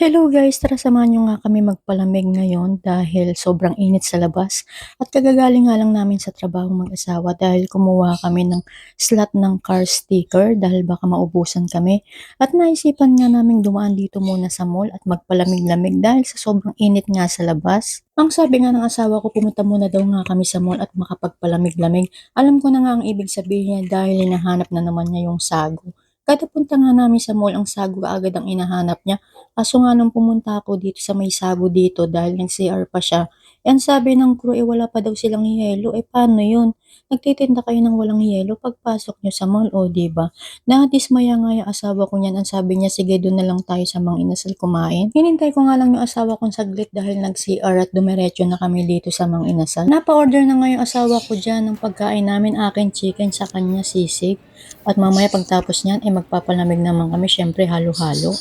Hello guys, tara samahan niyo nga kami magpalamig ngayon dahil sobrang init sa labas. At kagagaling nga lang namin sa trabaho mag-asawa dahil kumuha kami ng slot ng car sticker dahil baka maubusan kami. At naisipan nga namin dumaan dito muna sa mall at magpalamig-lamig dahil sa sobrang init nga sa labas. Ang sabi nga ng asawa ko, pumunta muna daw nga kami sa mall at makapagpalamig-lamig. Alam ko na nga ang ibig sabihin niya dahil hinahanap na naman niya yung sago. Kada punta nga namin sa mall, ang sago agad ang inahanap niya. Kaso nga nung pumunta ako dito sa may sago dito dahil nag-CR pa siya, yan sabi ng crew eh wala pa daw silang yelo. Eh paano yun? Nagtitinda kayo ng walang yelo pagpasok nyo sa mall o di ba? Nadismaya nga yung asawa ko niyan. Ang sabi niya sige doon na lang tayo sa Mang Inasal kumain. Hinintay ko nga lang yung asawa kong saglit dahil nag-CR at dumiretso na kami dito sa Mang Inasal. Napa-order na nga yung asawa ko dyan ng pagkain namin akin chicken sa kanya sisig. At mamaya pagtapos niyan eh magpapalamig naman kami syempre halo-halo.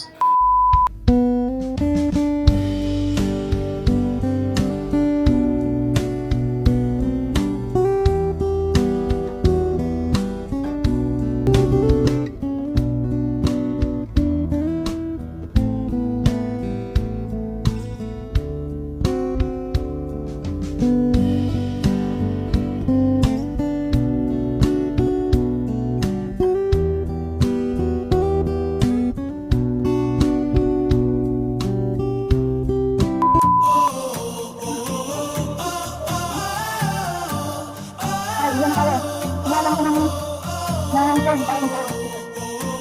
Ng turn tayo sa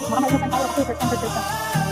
Baka mailupan tayo kasi first time first time. Baka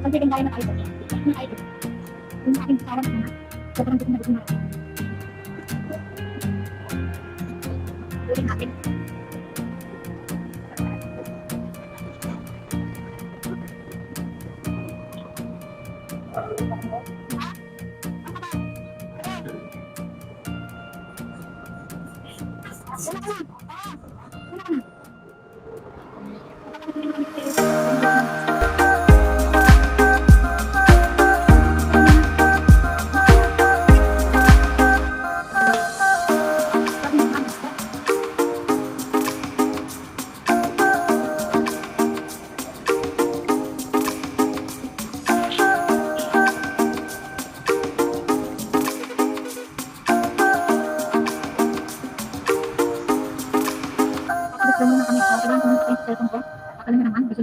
Magiging tayo ng idol. Ng idol. Yung aking kasawa na sobrang gusto